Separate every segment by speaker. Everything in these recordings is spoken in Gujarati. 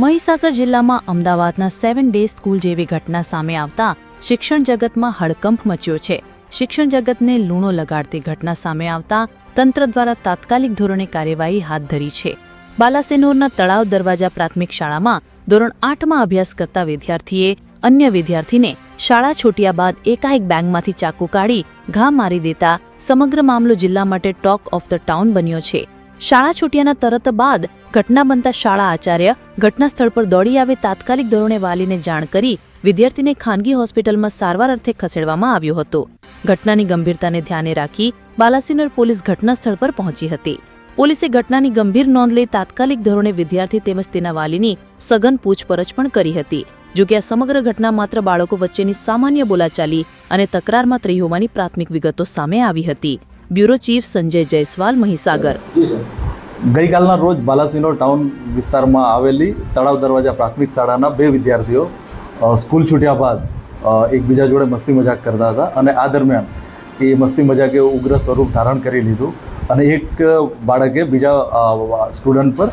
Speaker 1: મહીસાગર જિલ્લામાં અમદાવાદના સેવન ડે સ્કૂલ જેવી ઘટના સામે આવતા શિક્ષણ જગતમાં હડકંપ મચ્યો છે. શિક્ષણ જગતને લૂણો લગાડતી ઘટના સામે આવતા તંત્ર દ્વારા તાત્કાલિક ધોરણે કાર્યવાહી હાથ ધરી છે. બાલાસેનોરના તળાવ દરવાજા પ્રાથમિક શાળામાં ધોરણ આઠમાં અભ્યાસ કરતા વિદ્યાર્થીએ અન્ય વિદ્યાર્થીને શાળા છોટ્યા બાદ એકાએક બેંગમાંથી ચાકુ કાઢી ઘા મારી દેતા સમગ્ર મામલો જિલ્લા માટે ટોક ઓફ ધ ટાઉન બન્યો છે. શાળા છૂટ્યાના તરત બાદ ઘટના બનતા શાળા આચાર્ય ઘટના સ્થળ પર દોડી આવે તાત્કાલિક ધોરણે વાલીને જાણ કરી વિદ્યાર્થીને ખાનગી હોસ્પિટલમાં સારવાર અર્થે ખસેડવામાં આવ્યો હતો. ઘટનાની ગંભીરતાને ધ્યાને રાખી બાલાસિનર પોલીસ ઘટના સ્થળ પર પહોંચી હતી. પોલીસે ઘટનાની ગંભીર નોંધ લઈ તાત્કાલિક ધોરણે વિદ્યાર્થી તેમજ તેના વાલીની સઘન પૂછપરછ પણ કરી હતી. જોકે આ સમગ્ર ઘટના માત્ર બાળકો વચ્ચેની સામાન્ય બોલાચાલી અને તકરારમાં ત્રી હોવાની પ્રાથમિક વિગતો સામે આવી હતી. Bureau chief Sanjay Jaiswal Mahisagar.
Speaker 2: ગઈકાલના રોજ બાલાસિનો ટાઉન વિસ્તારમાં આવેલી તળાવ દરવાજા પ્રાથમિક શાળાના બે વિદ્યાર્થીઓ સ્કૂલ છૂટ્યા બાદ એકબીજા જોડે મસ્તી મજાક કરતા હતા અને આ દરમિયાન એ મસ્તી મજાકે ઉગ્ર સ્વરૂપ ધારણ કરી લીધું. અને એક બાળકે બીજા સ્ટુડન્ટ પર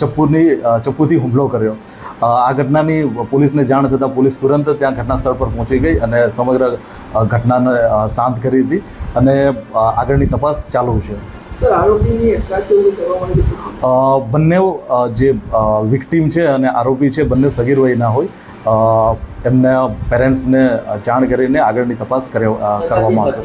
Speaker 2: ચપ્પુની ચપ્પુથી હુમલો કર્યો. આ ઘટનાની પોલીસને જાણ થતાં પોલીસ તુરંત ત્યાં ઘટના સ્થળ પર પહોંચી ગઈ અને સમગ્ર ઘટનાને શાંત કરી હતી અને આગળની તપાસ ચાલુ છે. બંને જે વિક્ટીમ છે અને આરોપી છે બંને સગીર વયના હોય. એમને પેરેન્ટ્સને જાણ કરીને આગળની તપાસ કરે- અ, કરવામાં આવશે.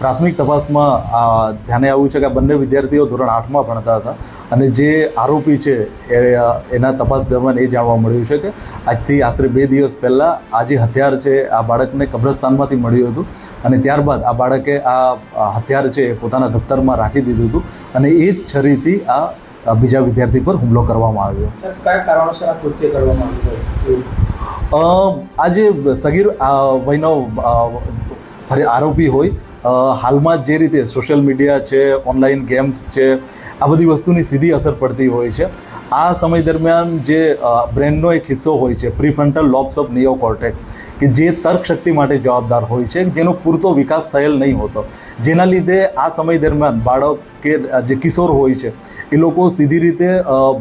Speaker 2: પ્રાથમિક તપાસમાં આ ધ્યાને આવ્યું છે કે આ બંને વિદ્યાર્થીઓ ધોરણ આઠમાં ભણતા હતા અને જે આરોપી છે એ એના તપાસ દરમિયાન એ જાણવા મળ્યું છે કે આજથી આશરે બે દિવસ પહેલાં આ જે હથિયાર છે આ બાળકને કબ્રસ્તાનમાંથી મળ્યું હતું અને ત્યારબાદ આ બાળકે આ હથિયાર છે એ પોતાના દફતરમાં રાખી દીધું હતું અને એ જ છરીથી આ બીજા વિદ્યાર્થી પર હુમલો કરવામાં આવ્યો.
Speaker 3: સર કયા કારણોસર આ કૃત્ય કરવામાં આવ્યું હોય?
Speaker 2: આ જે સગીર વયનો આરોપી હોય હાલમાં જે રીતે સોશિયલ મીડિયા છે ઓનલાઈન ગેમ્સ છે, આ બધી વસ્તુની સીધી અસર પડતી હોય છે. આ સમય દરમિયાન જે બ્રેનનો એક હિસ્સો હોય છે prefrontal lobes of neocortex કે જે તર્કશક્તિ માટે જવાબદાર હોય છે, જેનો પૂરતો વિકાસ થયેલ નહીં હોતો. જેના લીધે આ સમય દરમિયાન બાળક કે જે કિશોર હોય છે, એ લોકો સીધી રીતે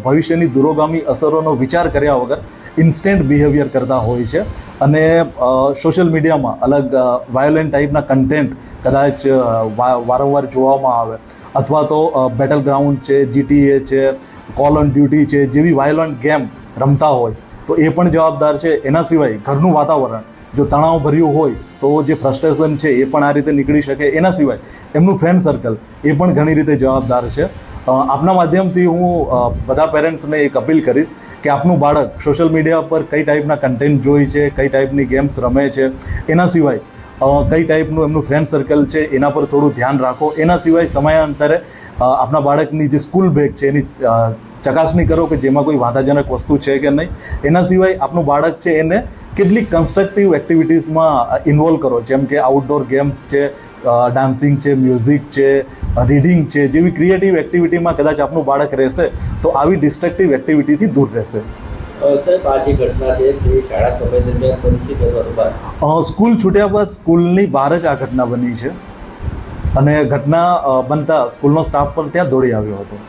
Speaker 2: ભવિષ્યની દૂરોગામી અસરોનો વિચાર કર્યા વગર ઇન્સ્ટન્ટ બિહેવિયર કરતા હોય છે. અને સોશિયલ મીડિયામાં અલગ વાયોલેન્ટ ટાઈપના કન્ટેન્ટ કદાચ વારંવાર જોવામાં આવે. અથવા તો બેટલ ગ્રાઉન્ડ છે જીટીએ છે કોલ ઓન ડ્યુટી છે, જેવી વાયોલન્ટ ગેમ રમતા હોય, તો એ પણ જવાબદાર છે. એના સિવાય ઘરનું વાતાવરણ, જો તણાવ ભર્યું હોય, તો જે ફ્રસ્ટ્રેશન છે, એ પણ આ રીતે નીકળી શકે. એના સિવાય એમનું ફ્રેન્ડ સર્કલ એ પણ ઘણી રીતે જવાબદાર છે. આપના માધ્યમથી હું બધા પેરેન્ટ્સને એક અપીલ કરીશ કે આપનું બાળક સોશિયલ મીડિયા પર કઈ ટાઈપના કન્ટેન્ટ જોઈ છે, કઈ ટાઈપની ગેમ્સ રમે છે, એના સિવાય કઈ ટાઈપનું એમનું ફ્રેન્ડ સર્કલ છે, એના પર થોડું ધ્યાન રાખો. એના સિવાય સમયાંતરે આપણા બાળકની જે સ્કૂલ બેગ છે, એની ચકાસણી કરો કે જેમાં કોઈ વાંધાજનક વસ્તુ છે કે નહીં. એના સિવાય આપનું બાળક છે, એને કેટલીક કન્સ્ટ્રક્ટિવ એક્ટિવિટીઝમાં ઇન્વોલ્વ કરો. જેમ કે આઉટડોર ગેમ્સ છે ડાન્સિંગ છે મ્યુઝિક છે રીડિંગ છે, જેવી ક્રિએટિવ એક્ટિવિટીમાં કદાચ આપનું બાળક રહેશે, તો આવી ડિસ્ટ્રક્ટિવ એક્ટિવિટીથી દૂર રહેશે.
Speaker 4: સાહેબ આ ઘટના છે, તે શાળા સમય દરમિયાન
Speaker 2: સ્કૂલ છૂટ્યા બાદ સ્કૂલની બહાર જ આ ઘટના બની છે. અને ઘટના બનતા સ્કૂલનો સ્ટાફ પણ ત્યાં દોડી આવ્યો હતો.